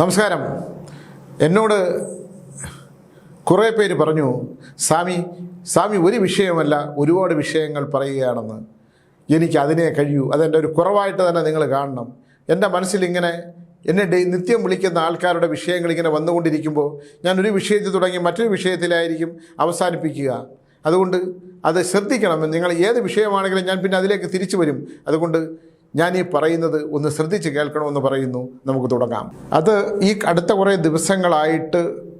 നമസ്കാരം. എന്നോട് കുറേ പേര് പറഞ്ഞു സ്വാമി സ്വാമി ഒരു വിഷയമല്ല ഒരുപാട് വിഷയങ്ങൾ പറയുകയാണെന്ന്. എനിക്ക് അതിനെ കഴിയൂ അതെന്റെ ഒരു കുറവായിട്ട് തന്നെ നിങ്ങൾ കാണണം. എന്റെ മനസ്സിൽ ഇങ്ങനെ എന്നെ ഡേ നിത്യം വിളിക്കുന്ന ആൾക്കാരുടെ വിഷയങ്ങൾ ഇങ്ങനെ വന്നുകൊണ്ടിരിക്കുമ്പോൾ ഒരു വിഷയത്തിൽ തുടങ്ങി മറ്റൊരു വിഷയത്തിലായിരിക്കും അവസാനിപ്പിക്കുക. അതുകൊണ്ട് അത് ശ്രദ്ധിക്കണം നിങ്ങൾ ഏത് വിഷയമാണെങ്കിലും ഞാൻ പിന്നെ അതിലേക്ക് തിരിച്ചു വരും. അതുകൊണ്ട് ഞാൻ ഈ പറയുന്നത് ഒന്ന് ശ്രദ്ധിച്ച് കേൾക്കണമെന്ന് പറയുന്നു. നമുക്ക് തുടങ്ങാം. അത് ഈ അടുത്ത കുറേ ദിവസങ്ങളായിട്ട്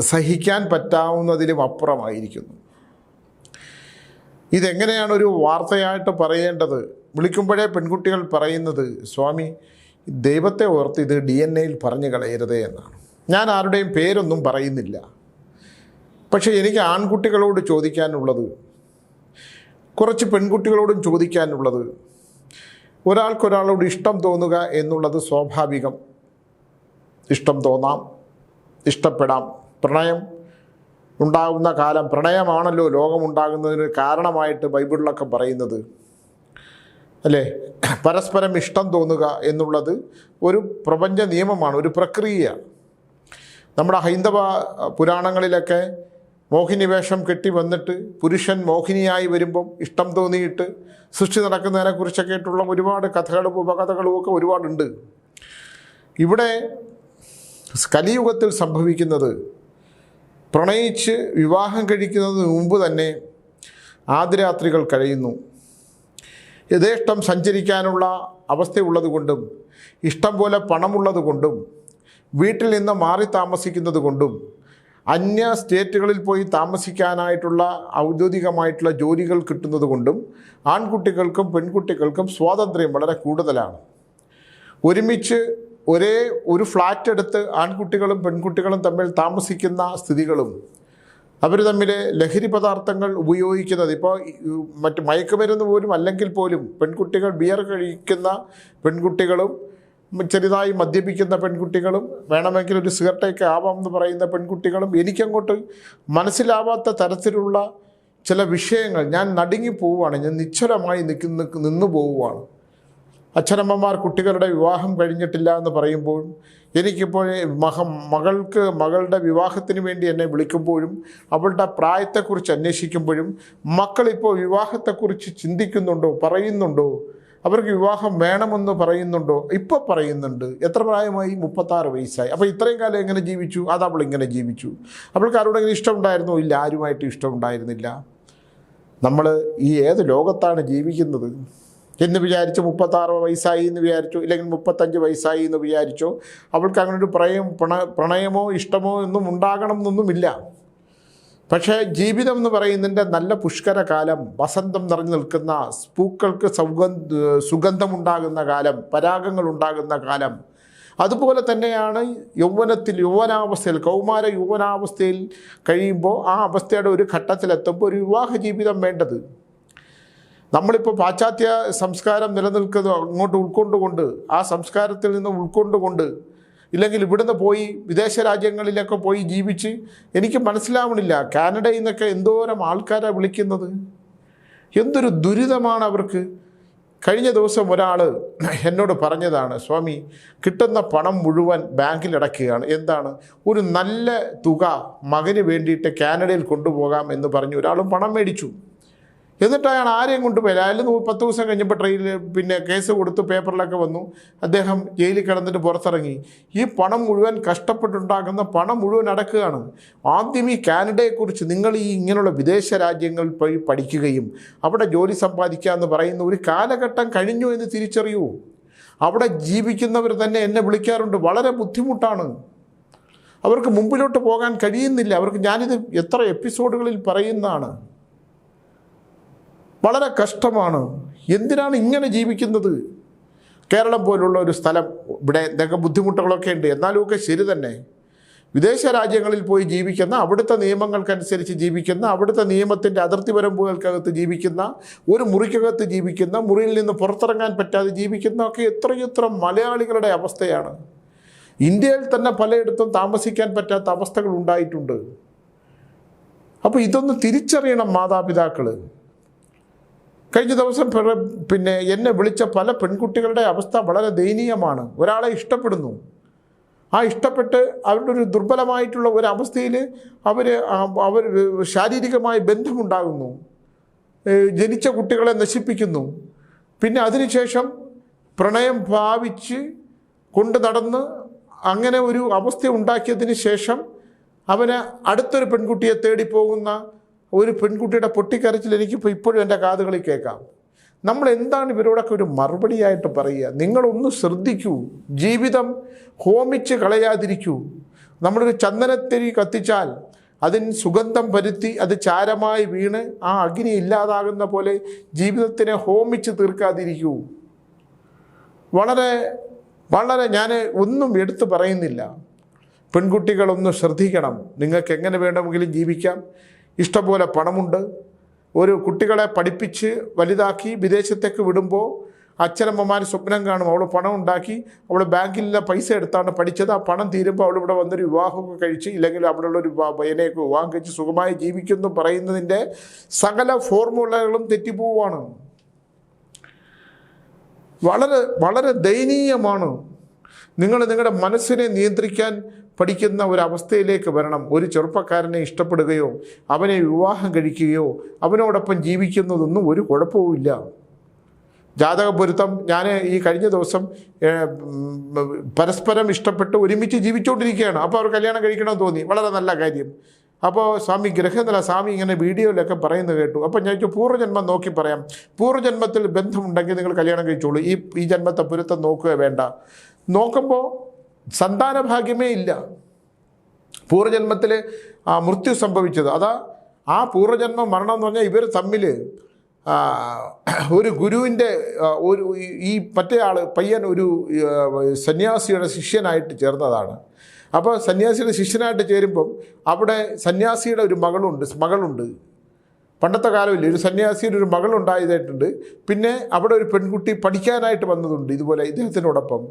സഹിക്കാൻ പറ്റാവുന്നതിലും അപ്പുറമായിരിക്കുന്നു. ഇതെങ്ങനെയാണ് ഒരു വാർത്തയായിട്ട് പറയേണ്ടത്? വിളിക്കുമ്പോഴേ പെൺകുട്ടികൾ പറയുന്നത് സ്വാമി ദൈവത്തെ ഓർത്ത് ഇത് ഡി എൻ എയിൽ പറഞ്ഞു കളയരുതേ എന്നാണ്. ഞാൻ ആരുടെയും പേരൊന്നും പറയുന്നില്ല. പക്ഷേ എനിക്ക് ആൺകുട്ടികളോട് ചോദിക്കാനുള്ളത് കുറച്ച് പെൺകുട്ടികളോടും ചോദിക്കാനുള്ളത് ഒരാൾക്കൊരാളോട് ഇഷ്ടം തോന്നുക എന്നുള്ളത് സ്വാഭാവികം. ഇഷ്ടം തോന്നാം ഇഷ്ടപ്പെടാം. പ്രണയം ഉണ്ടാകുന്ന കാലം പ്രണയമാണല്ലോ ലോകമുണ്ടാകുന്നതിന് കാരണമായിട്ട് ബൈബിളിലൊക്കെ പറയുന്നത്. അല്ലേ? പരസ്പരം ഇഷ്ടം തോന്നുക എന്നുള്ളത് ഒരു പ്രപഞ്ച നിയമമാണ് ഒരു പ്രക്രിയയാണ്. നമ്മുടെ ഹൈന്ദവ പുരാണങ്ങളിലൊക്കെ മോഹിനി വേഷം കെട്ടി വന്നിട്ട് പുരുഷൻ മോഹിനിയായി വരുമ്പം ഇഷ്ടം തോന്നിയിട്ട് സൃഷ്ടി നടക്കുന്നതിനെക്കുറിച്ചൊക്കെ ആയിട്ടുള്ള ഒരുപാട് കഥകളും ഉപകഥകളും ഒക്കെ ഒരുപാടുണ്ട്. ഇവിടെ കലിയുഗത്തിൽ സംഭവിക്കുന്നത് പ്രണയിച്ച് വിവാഹം കഴിക്കുന്നതിന് മുമ്പ് തന്നെ ആദ്യരാത്രികൾ കഴിയുന്നു. യഥേഷ്ടം സഞ്ചരിക്കാനുള്ള അവസ്ഥയുള്ളത് കൊണ്ടും ഇഷ്ടം പോലെ പണമുള്ളത് കൊണ്ടും വീട്ടിൽ നിന്ന് മാറി താമസിക്കുന്നത് കൊണ്ടും അന്യ സ്റ്റേറ്റുകളിൽ പോയി താമസിക്കാനായിട്ടുള്ള ഔദ്യോഗികമായിട്ടുള്ള ജോലികൾ കിട്ടുന്നത് കൊണ്ടും ആൺകുട്ടികൾക്കും പെൺകുട്ടികൾക്കും സ്വാതന്ത്ര്യം വളരെ കൂടുതലാണ്. ഒരുമിച്ച് ഒരേ ഒരു ഫ്ലാറ്റ് എടുത്ത് ആൺകുട്ടികളും പെൺകുട്ടികളും തമ്മിൽ താമസിക്കുന്ന സ്ഥിതികളും അവർ തമ്മിൽ ലഹരി പദാർത്ഥങ്ങൾ ഉപയോഗിക്കുന്നത് ഇപ്പോൾ മറ്റ് മയക്കുമരുന്ന് പോലും അല്ലെങ്കിൽ പോലും പെൺകുട്ടികൾ ബിയർ കഴിക്കുന്ന പെൺകുട്ടികളും ചെറുതായി മദ്യപിക്കുന്ന പെൺകുട്ടികളും വേണമെങ്കിൽ ഒരു സിഗരറ്റൊക്കെ ആവാം എന്ന് പറയുന്ന പെൺകുട്ടികളും എനിക്കങ്ങോട്ട് മനസ്സിലാവാത്ത തരത്തിലുള്ള ചില വിഷയങ്ങൾ. ഞാൻ നടുങ്ങി പോവുകയാണ്. ഞാൻ നിശ്ചലമായി നിൽക്കുന്ന നിന്നു പോവുകയാണ്. അച്ഛനമ്മമാർ കുട്ടികളുടെ വിവാഹം കഴിഞ്ഞിട്ടില്ല എന്ന് പറയുമ്പോഴും എനിക്കിപ്പോൾ മഹ മകൾക്ക് മകളുടെ വിവാഹത്തിന് വേണ്ടി എന്നെ വിളിക്കുമ്പോഴും അവളുടെ പ്രായത്തെക്കുറിച്ച് അന്വേഷിക്കുമ്പോഴും മക്കളിപ്പോൾ വിവാഹത്തെക്കുറിച്ച് ചിന്തിക്കുന്നുണ്ടോ പറയുന്നുണ്ടോ? അവർക്ക് വിവാഹം വേണമെന്ന് പറയുന്നുണ്ടോ? ഇപ്പോൾ പറയുന്നുണ്ട്. എത്ര പ്രായമായി? മുപ്പത്താറ് വയസ്സായി. അപ്പോൾ ഇത്രയും കാലം എങ്ങനെ ജീവിച്ചു? അത് അവൾ ഇങ്ങനെ ജീവിച്ചു. അവൾക്ക് ആരോടെങ്കിലും ഇഷ്ടമുണ്ടായിരുന്നോ? ഇല്ല ആരുമായിട്ട് ഇഷ്ടമുണ്ടായിരുന്നില്ല. നമ്മൾ ഈ ഏത് ലോകത്താണ് ജീവിക്കുന്നത്? എന്ന് വിചാരിച്ചു മുപ്പത്താറ് വയസ്സായി എന്ന് വിചാരിച്ചു? ഇല്ലെങ്കിൽ മുപ്പത്തഞ്ച് വയസ്സായി എന്ന് വിചാരിച്ചോ? അവൾക്ക് അങ്ങനെ ഒരു പ്രയം പ്രണ പ്രണയമോ ഇഷ്ടമോ ഒന്നും ഉണ്ടാകണം എന്നൊന്നുമില്ല. പക്ഷേ ജീവിതം എന്ന് പറയുന്നതിന്റെ നല്ല പുഷ്കര കാലം വസന്തം നിറഞ്ഞു നിൽക്കുന്ന പൂക്കൾക്ക് സൗഗന്ധ സുഗന്ധമുണ്ടാകുന്ന കാലം പരാഗങ്ങൾ ഉണ്ടാകുന്ന കാലം. അതുപോലെ തന്നെയാണ് യൗവനത്തിൽ യൗവനാവസ്ഥയിൽ കൗമാര യൗവനാവസ്ഥയിൽ കഴിയുമ്പോൾ ആ അവസ്ഥയുടെ ഒരു ഘട്ടത്തിലെത്തുമ്പോൾ ഒരു വിവാഹ ജീവിതം വേണ്ടത്. നമ്മളിപ്പോൾ പാശ്ചാത്യ സംസ്കാരം നിലനിൽക്കുന്നത് അങ്ങോട്ട് ഉൾക്കൊണ്ടുകൊണ്ട് ആ സംസ്കാരത്തിൽ നിന്ന് ഉൾക്കൊണ്ടുകൊണ്ട് ഇല്ലെങ്കിൽ ഇവിടുന്ന് പോയി വിദേശ രാജ്യങ്ങളിലൊക്കെ പോയി ജീവിച്ച് എനിക്ക് മനസ്സിലാവണില്ല. കാനഡയിൽ നിന്നൊക്കെ എന്തോരം ആൾക്കാരാണ് വിളിക്കുന്നത്? എന്തൊരു ദുരിതമാണ് അവർക്ക്. കഴിഞ്ഞ ദിവസം ഒരാൾ എന്നോട് പറഞ്ഞതാണ് സ്വാമി കിട്ടുന്ന പണം മുഴുവൻ ബാങ്കിൽ അടയ്ക്കുകയാണ്. എന്താണ്? ഒരു നല്ല തുക മകന് വേണ്ടിയിട്ട് കാനഡയിൽ കൊണ്ടുപോകാം എന്ന് പറഞ്ഞു ഒരാളും പണം മേടിച്ചു. എന്നിട്ട് അയാൾ ആരെയും കൊണ്ടുപോയില്ല. അയാൾ പത്ത് ദിവസം കഴിഞ്ഞപ്പോൾ ട്രെയിനിൽ പിന്നെ കേസ് കൊടുത്ത് പേപ്പറിലൊക്കെ വന്നു. അദ്ദേഹം ജയിലിൽ കിടന്നിട്ട് പുറത്തിറങ്ങി. ഈ പണം മുഴുവൻ കഷ്ടപ്പെട്ടുണ്ടാക്കുന്ന പണം മുഴുവൻ അടക്കുകയാണ്. ആദ്യം ഈ കാനഡയെക്കുറിച്ച് നിങ്ങൾ ഈ ഇങ്ങനെയുള്ള വിദേശ രാജ്യങ്ങളിൽ പോയി പഠിക്കുകയും അവിടെ ജോലി സമ്പാദിക്കുക എന്ന് പറയുന്ന ഒരു കാലഘട്ടം കഴിഞ്ഞു എന്ന് തിരിച്ചറിയൂ. അവിടെ ജീവിക്കുന്നവർ തന്നെ എന്നെ വിളിക്കാറുണ്ട്. വളരെ ബുദ്ധിമുട്ടാണ്. അവർക്ക് മുമ്പിലോട്ട് പോകാൻ കഴിയുന്നില്ല. അവർക്ക് ഞാനിത് എത്ര എപ്പിസോഡുകളിൽ പറയുന്നതാണ്. വളരെ കഷ്ടമാണ്. എന്തിനാണ് ഇങ്ങനെ ജീവിക്കുന്നത്? കേരളം പോലുള്ള ഒരു സ്ഥലം ഇവിടെ എന്തൊക്കെ ബുദ്ധിമുട്ടുകളൊക്കെ ഉണ്ട്? എന്നാലും ഒക്കെ ശരി തന്നെ. വിദേശ രാജ്യങ്ങളിൽ പോയി ജീവിക്കുന്ന അവിടുത്തെ നിയമങ്ങൾക്കനുസരിച്ച് ജീവിക്കുന്ന അവിടുത്തെ നിയമത്തിന്റെ അതിർത്തി വരമ്പുകൾക്കകത്ത് ജീവിക്കുന്ന ഒരു മുറിക്കകത്ത് ജീവിക്കുന്ന മുറിയിൽ നിന്ന് പുറത്തിറങ്ങാൻ പറ്റാതെ ജീവിക്കുന്ന ഒക്കെ എത്രയെത്ര മലയാളികളുടെ അവസ്ഥയാണ്. ഇന്ത്യയിൽ തന്നെ പലയിടത്തും താമസിക്കാൻ പറ്റാത്ത അവസ്ഥകൾ ഉണ്ടായിട്ടുണ്ട്. അപ്പോൾ ഇതൊന്ന് തിരിച്ചറിയണം മാതാപിതാക്കൾ കഴിഞ്ഞ ദിവസം പിന്നെ എന്നെ വിളിച്ച പല പെൺകുട്ടികളുടെ അവസ്ഥ വളരെ ദയനീയമാണ്. ഒരാളെ ഇഷ്ടപ്പെടുന്നു. ആ ഇഷ്ടപ്പെട്ട് അവരുടെ ഒരു ദുർബലമായിട്ടുള്ള ഒരു അവസ്ഥയിൽ അവർ അവർ ശാരീരികമായ ബന്ധമുണ്ടാകുന്നു. ജനിച്ച കുട്ടികളെ നശിപ്പിക്കുന്നു. പിന്നെ അതിനുശേഷം പ്രണയം ഭാവിച്ച് കൊണ്ട് നടന്ന് അങ്ങനെ ഒരു അവസ്ഥ ഉണ്ടാക്കിയതിന് ശേഷം അവന് അടുത്തൊരു പെൺകുട്ടിയെ തേടി പോകുന്ന ഒരു പെൺകുട്ടിയുടെ പൊട്ടിക്കരച്ചിൽ എനിക്കിപ്പോൾ ഇപ്പോഴും എന്റെ കാതുകളിൽ കേൾക്കാം. നമ്മൾ എന്താണ് ഇവരോടൊക്കെ ഒരു മറുപടിയായിട്ട് പറയുക? നിങ്ങളൊന്ന് ശ്രദ്ധിക്കൂ. ജീവിതം ഹോമിച്ച് കളയാതിരിക്കൂ. നമ്മളൊരു ചന്ദനത്തിരി കത്തിച്ചാൽ അതിന് സുഗന്ധം പരുത്തി അത് ചാരമായി വീണ് ആ അഗ്നി ഇല്ലാതാകുന്ന പോലെ ജീവിതത്തിനെ ഹോമിച്ച് തീർക്കാതിരിക്കൂ. വളരെ വളരെ ഞാൻ ഒന്നും എടുത്തു പറയുന്നില്ല. പെൺകുട്ടികളൊന്ന് ശ്രദ്ധിക്കണം. നിങ്ങൾക്ക് എങ്ങനെ വേണമെങ്കിലും ജീവിക്കാം. ഇഷ്ടംപോലെ പണമുണ്ട്. ഒരു കുട്ടികളെ പഠിപ്പിച്ച് വലുതാക്കി വിദേശത്തേക്ക് വിടുമ്പോൾ അച്ഛനമ്മമാർ സ്വപ്നം കാണും. അവൾ പണം ഉണ്ടാക്കി അവൾ നിന്ന് പൈസ എടുത്താണ് പഠിച്ചത്. ആ പണം തീരുമ്പോൾ അവൾ ഇവിടെ വന്നൊരു വിവാഹമൊക്കെ കഴിച്ച് ഇല്ലെങ്കിൽ അവിടെയുള്ള ഒരു വിവാ- പയ്യനെയൊക്കെ വിവാഹം കഴിച്ച് സുഖമായി ജീവിക്കുന്നു പറയുന്നതിന്റെ സകല ഫോർമുലകളും തെറ്റിപ്പോവാണ് വളരെ വളരെ ദയനീയമാണ്. നിങ്ങൾ നിങ്ങളുടെ മനസ്സിനെ നിയന്ത്രിക്കാൻ പഠിക്കുന്ന ഒരു അവസ്ഥയിലേക്ക് വരണം. ഒരു ചെറുപ്പക്കാരനെ ഇഷ്ടപ്പെടുകയോ അവനെ വിവാഹം കഴിക്കുകയോ അവനോടൊപ്പം ജീവിക്കുന്നതൊന്നും ഒരു കുഴപ്പവുമില്ല ജാതക പൊരുത്തം ഞാൻ ഈ കഴിഞ്ഞ ദിവസം പരസ്പരം ഇഷ്ടപ്പെട്ട് ഒരുമിച്ച് ജീവിച്ചുകൊണ്ടിരിക്കുകയാണ് അപ്പോൾ അവർ കല്യാണം കഴിക്കണമെന്ന് തോന്നി. വളരെ നല്ല കാര്യം. അപ്പോൾ സ്വാമി ഗ്രഹനില സ്വാമി ഇങ്ങനെ വീഡിയോയിലൊക്കെ പറയുന്നത് കേട്ടു. അപ്പോൾ ഞാൻ പൂർവജന്മം നോക്കി പറയാം. പൂർവജന്മത്തിൽ ബന്ധമുണ്ടെങ്കിൽ നിങ്ങൾ കല്യാണം കഴിച്ചോളൂ. ഈ ഈ ജന്മത്തെ പൊരുത്തം നോക്കുക വേണ്ട. നോക്കുമ്പോൾ സന്താന ഭാഗ്യമേ ഇല്ല. പൂർവജന്മത്തിൽ ആ മൃത്യു സംഭവിച്ചത്. അതാ ആ പൂർവജന്മ മരണം എന്ന് പറഞ്ഞാൽ ഇവർ തമ്മിൽ ഒരു ഗുരുവിന്റെ ഒരു ഈ- മറ്റേ ആൾ പയ്യൻ ഒരു സന്യാസിയുടെ ശിഷ്യനായിട്ട് ചേർന്നതാണ്. അപ്പോൾ സന്യാസിയുടെ ശിഷ്യനായിട്ട് ചേരുമ്പം അവിടെ സന്യാസിയുടെ ഒരു മകളുണ്ട് മകളുണ്ട്. പണ്ടത്തെ കാലമില്ല ഒരു സന്യാസിയുടെ ഒരു മകൾ മകളുണ്ടായതായിട്ടുണ്ട് പിന്നെ അവിടെ ഒരു പെൺകുട്ടി പഠിക്കാനായിട്ട് വന്നതുണ്ട് ഇതുപോലെ ഇദ്ദേഹത്തിനോടൊപ്പം.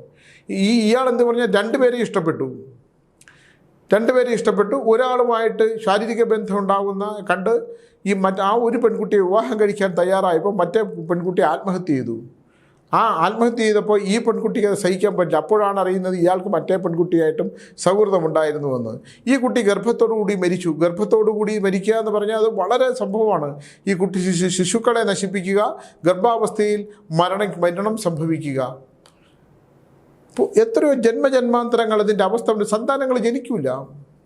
ഈ ഇയാൾ എന്ത് പറഞ്ഞാൽ രണ്ടുപേരെയും ഇഷ്ടപ്പെട്ടു. രണ്ടുപേരെ ഇഷ്ടപ്പെട്ടു. ഒരാളുമായിട്ട് ശാരീരിക ബന്ധം ഉണ്ടാകുന്ന കണ്ട് ഈ മറ്റ് ആ ഒരു പെൺകുട്ടിയെ വിവാഹം കഴിക്കാൻ തയ്യാറായപ്പോൾ മറ്റേ പെൺകുട്ടി ആത്മഹത്യ ചെയ്തു. ആ ആത്മഹത്യ ചെയ്തപ്പോൾ ഈ പെൺകുട്ടിക്ക് അത് സഹിക്കാൻ പറ്റില്ല. അപ്പോഴാണ് അറിയുന്നത് ഇയാൾക്ക് മറ്റേ പെൺകുട്ടിയായിട്ടും സൗഹൃദമുണ്ടായിരുന്നുവെന്ന്. ഈ കുട്ടി ഗർഭത്തോടു കൂടി മരിച്ചു. ഗർഭത്തോടു കൂടി മരിക്കുക എന്ന് പറഞ്ഞാൽ അത് വളരെ സംഭവമാണ്. ഈ കുട്ടി ശിശു ശിശുക്കളെ നശിപ്പിക്കുക ഗർഭാവസ്ഥയിൽ മരണ മരണം സംഭവിക്കുക. എത്രയോ ജന്മജന്മാന്തരങ്ങൾ അതിന്റെ അവസ്ഥ സന്താനങ്ങൾ ജനിക്കില്ല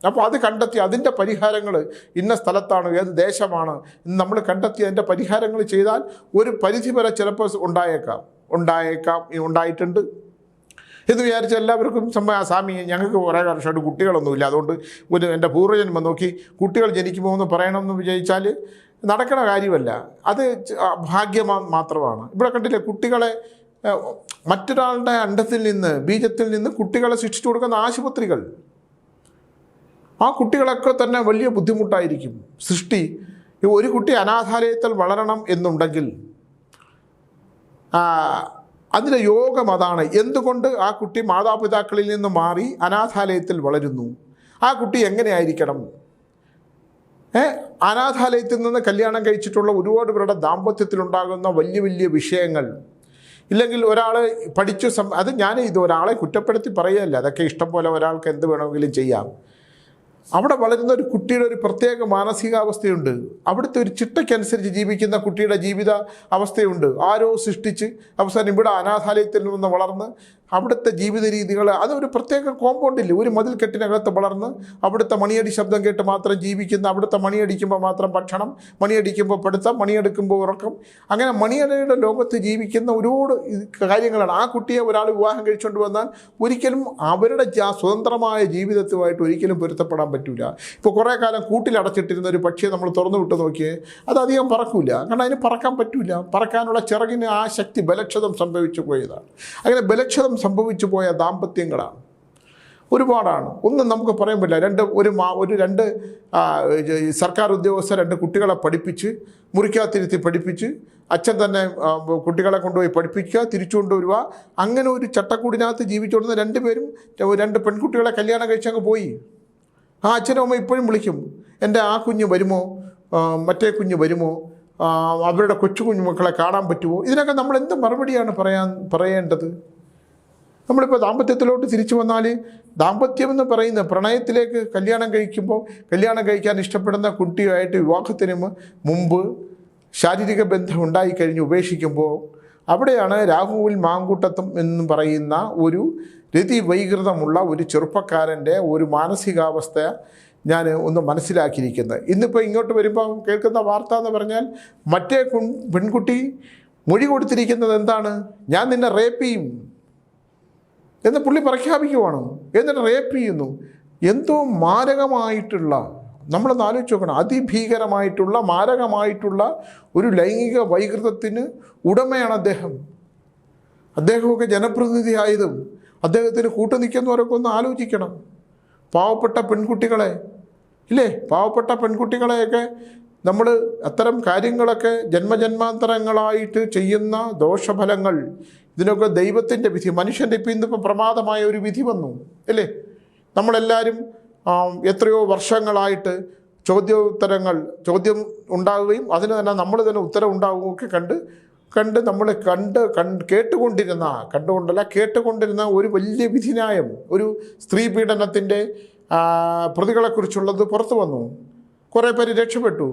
അപ്പോൾ അത് കണ്ടെത്തി അതിന്റെ പരിഹാരങ്ങൾ ഇന്ന സ്ഥലത്താണ് ഏത് ദേശമാണ് നമ്മൾ കണ്ടെത്തി അതിന്റെ പരിഹാരങ്ങൾ ചെയ്താൽ ഒരു പരിധി വരെ ചിലപ്പോൾ ഉണ്ടായേക്കാം. ഉണ്ടായേക്കാം ഉണ്ടായിട്ടുണ്ട്. എന്ന് വിചാരിച്ച് എല്ലാവർക്കും സംഭവം സ്വാമി ഞങ്ങൾക്ക് കുറേ വർഷമായിട്ട് കുട്ടികളൊന്നുമില്ല. അതുകൊണ്ട് ഒരു എന്റെ പൂർവജന്മം നോക്കി കുട്ടികൾ ജനിക്കുമോ എന്ന് പറയണമെന്ന് വിചാരിച്ചാൽ നടക്കണ കാര്യമല്ല. അത് ഭാഗ്യമാ ഭാഗ്യം മാത്രമാണ്. ഇവിടെ കണ്ടില്ലേ കുട്ടികളെ മറ്റൊരാളുടെ അണ്ടത്തിൽ നിന്ന് ബീജത്തിൽ നിന്ന് കുട്ടികളെ സൃഷ്ടിച്ചു കൊടുക്കുന്ന ആശുപത്രികൾ. ആ കുട്ടികളൊക്കെ തന്നെ വലിയ ബുദ്ധിമുട്ടായിരിക്കും. സൃഷ്ടി ഒരു കുട്ടി അനാഥാലയത്തിൽ വളരണം എന്നുണ്ടെങ്കിൽ അതിന്റെ യോഗം അതാണ്. എന്തുകൊണ്ട് ആ കുട്ടി മാതാപിതാക്കളിൽ നിന്ന് മാറി അനാഥാലയത്തിൽ വളരുന്നു? ആ കുട്ടി എങ്ങനെയായിരിക്കണം? ഏ അനാഥാലയത്തിൽ നിന്ന് കല്യാണം കഴിച്ചിട്ടുള്ള ഒരുപാട് പേരുടെ ദാമ്പത്യത്തിലുണ്ടാകുന്ന വലിയ വലിയ വിഷയങ്ങൾ. ഇല്ലെങ്കിൽ ഒരാൾ പഠിച്ചു സം അത് ഞാൻ ഇത് ഒരാളെ കുറ്റപ്പെടുത്തി പറയുകയല്ല അതൊക്കെ ഇഷ്ടം പോലെ ഒരാൾക്ക് എന്ത് വേണമെങ്കിലും ചെയ്യാം. അവിടെ വളരുന്ന ഒരു കുട്ടിയുടെ ഒരു പ്രത്യേക മാനസികാവസ്ഥയുണ്ട്. അവിടുത്തെ ഒരു ചിട്ടയ്ക്കനുസരിച്ച് ജീവിക്കുന്ന കുട്ടിയുടെ ജീവിത അവസ്ഥയുണ്ട് ആരോ സൃഷ്ടിച്ച് അവസാനം ഇവിടെ അനാഥാലയത്തിൽ നിന്ന് വളർന്ന് അവിടുത്തെ ജീവിത രീതികൾ അതൊരു പ്രത്യേക കോമ്പൗണ്ടില്ല ഒരു മതിൽ കെട്ടിനകത്ത് വളർന്ന് അവിടുത്തെ മണിയടി ശബ്ദം കേട്ട് മാത്രം ജീവിക്കുന്ന അവിടുത്തെ മണിയടിക്കുമ്പോൾ മാത്രം ഭക്ഷണം മണിയടിക്കുമ്പോൾ പഠിത്തം മണിയെടുക്കുമ്പോൾ ഉറക്കം. അങ്ങനെ മണിയടയുടെ ലോകത്ത് ജീവിക്കുന്ന ഒരുപാട് കാര്യങ്ങളാണ്. ആ കുട്ടിയെ ഒരാൾ വിവാഹം കഴിച്ചുകൊണ്ട് വന്നാൽ ഒരിക്കലും അവരുടെ സ്വതന്ത്രമായ ജീവിതത്തുമായിട്ട് ഒരിക്കലും പൊരുത്തപ്പെടാൻ പറ്റില്ല ഇപ്പോൾ കുറേ കാലം കൂട്ടിലടച്ചിട്ടിരുന്ന ഒരു പക്ഷിയെ നമ്മൾ തുറന്നു വിട്ട് നോക്കിയേ അത് അധികം പറക്കൂല. കാരണം അതിന് പറക്കാൻ പറ്റില്ല പറക്കാനുള്ള ചിറകിന് ആ ശക്തി ബലക്ഷതം സംഭവിച്ചു പോയതാണ്. അങ്ങനെ ബലക്ഷതം സംഭവിച്ചു പോയ ദാമ്പത്യങ്ങളാണ്. ഒരുപാടാണ്. ഒന്നും നമുക്ക് പറയാൻ പറ്റില്ല. രണ്ട് ഒരു മാ ഒരു രണ്ട് സർക്കാർ ഉദ്യോഗസ്ഥർ രണ്ട് കുട്ടികളെ പഠിപ്പിച്ച് മുറിക്കാത്തിരുത്തി പഠിപ്പിച്ച് അച്ഛൻ തന്നെ കുട്ടികളെ കൊണ്ടുപോയി പഠിപ്പിക്കുക തിരിച്ചു കൊണ്ടുവരിക. അങ്ങനെ ഒരു ചട്ടക്കൂടിനകത്ത് ജീവിച്ചുകൊണ്ടിരുന്ന രണ്ടുപേരും രണ്ട് പെൺകുട്ടികളെ കല്യാണം കഴിച്ചങ്ങ് പോയി. ആ അച്ഛനും അമ്മ ഇപ്പോഴും വിളിക്കും. എന്റെ ആ കുഞ്ഞ് വരുമോ? മറ്റേ കുഞ്ഞ് വരുമോ? അവരുടെ കൊച്ചു കുഞ്ഞുമക്കളെ കാണാൻ പറ്റുമോ? ഇതിനൊക്കെ നമ്മൾ എന്ത് മറുപടിയാണ് പറയാൻ പറയേണ്ടത്? നമ്മളിപ്പോൾ ദാമ്പത്യത്തിലോട്ട് തിരിച്ചു വന്നാൽ ദാമ്പത്യം എന്ന് പറയുന്ന പ്രണയത്തിലേക്ക് കല്യാണം കഴിക്കുമ്പോൾ കല്യാണം കഴിക്കാൻ ഇഷ്ടപ്പെടുന്ന കുട്ടിയുമായിട്ട് വിവാഹത്തിന് മുമ്പ് ശാരീരിക ബന്ധം ഉണ്ടായിക്കഴിഞ്ഞ് ഉപേക്ഷിക്കുമ്പോൾ അവിടെയാണ് രാഹുവിൽ മാങ്കൂട്ടത്വം എന്ന് പറയുന്ന ഒരു രതി വൈകൃതമുള്ള ഒരു ചെറുപ്പക്കാരന്റെ ഒരു മാനസികാവസ്ഥ ഞാൻ ഒന്ന് മനസ്സിലാക്കിയിരിക്കുന്നത്. ഇന്നിപ്പോൾ ഇങ്ങോട്ട് വരുമ്പോൾ കേൾക്കുന്ന വാർത്ത എന്ന് പറഞ്ഞാൽ മറ്റേ പെൺകുട്ടി മൊഴി കൊടുത്തിരിക്കുന്നത് എന്താണ്? ഞാൻ നിന്നെ റേപ്പ് ചെയ്യും. എന്ന് പുള്ളി പ്രഖ്യാപിക്കുവാണ്. എന്നിട്ട് റേപ്പ് ചെയ്യുന്നു. എന്തോ മാരകമായിട്ടുള്ള നമ്മളൊന്ന് ആലോചിച്ച് നോക്കണം. അതിഭീകരമായിട്ടുള്ള മാരകമായിട്ടുള്ള ഒരു ലൈംഗിക വൈകൃതത്തിന് ഉടമയാണ് അദ്ദേഹം. അദ്ദേഹമൊക്കെ ജനപ്രതിനിധിയായതും അദ്ദേഹത്തിന് കൂട്ടു നിൽക്കുന്നവരൊക്കെ ഒന്ന് ആലോചിക്കണം. പാവപ്പെട്ട പെൺകുട്ടികളെ ഇല്ലേ? പാവപ്പെട്ട പെൺകുട്ടികളെയൊക്കെ നമ്മൾ അത്തരം കാര്യങ്ങളൊക്കെ ജന്മജന്മാന്തരങ്ങളായിട്ട് ചെയ്യുന്ന ദോഷഫലങ്ങൾ ഇതിനൊക്കെ ദൈവത്തിന്റെ വിധി മനുഷ്യന്റെ ഇപ്പം ഇന്നിപ്പം പ്രമാദമായ ഒരു വിധി വന്നു അല്ലേ? നമ്മളെല്ലാവരും എത്രയോ വർഷങ്ങളായിട്ട് ചോദ്യോത്തരങ്ങൾ ചോദ്യം ഉണ്ടാവുകയും അതിന് തന്നെ നമ്മൾ തന്നെ ഉത്തരം ഉണ്ടാവുകയൊക്കെ കണ്ട് കണ്ട് നമ്മൾ കണ്ട് കണ്ട് കേട്ടുകൊണ്ടിരുന്ന കണ്ടുകൊണ്ടല്ല കേട്ടുകൊണ്ടിരുന്ന ഒരു വലിയ വിധിന്യായം ഒരു സ്ത്രീ പീഡനത്തിന്റെ പ്രതികളെക്കുറിച്ചുള്ളത് പുറത്തു വന്നു. കുറേ പേര് രക്ഷപ്പെട്ടു.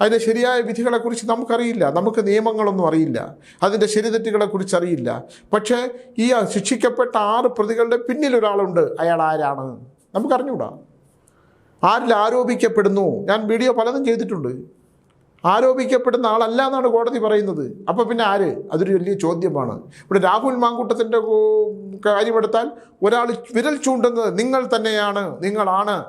അതിന്റെ ശരിയായ വിധികളെക്കുറിച്ച് നമുക്കറിയില്ല നമുക്ക് നിയമങ്ങളൊന്നും അറിയില്ല അതിന്റെ ശരിതെറ്റുകളെക്കുറിച്ച് അറിയില്ല. പക്ഷേ ഈ ശിക്ഷിക്കപ്പെട്ട ആറ് പ്രതികളുടെ പിന്നിൽ ഒരാളുണ്ട് അയാൾ ആരാണ്? നമുക്കറിഞ്ഞൂടാ. ആരിൽ ആരോപിക്കപ്പെടുന്നു? ഞാൻ വീഡിയോ പലതും ചെയ്തിട്ടുണ്ട്. ആരോപിക്കപ്പെടുന്ന ആളല്ല എന്നാണ് കോടതി പറയുന്നത്. അപ്പോൾ പിന്നെ ആര്? അതൊരു വലിയ ചോദ്യമാണ്. ഇവിടെ രാഹുൽ മാങ്കൂട്ടത്തിന്റെ കാര്യമെടുത്താൽ ഒരാൾ വിരൽ ചൂണ്ടുന്നത് നിങ്ങൾ തന്നെയാണ് നിങ്ങളാണ്.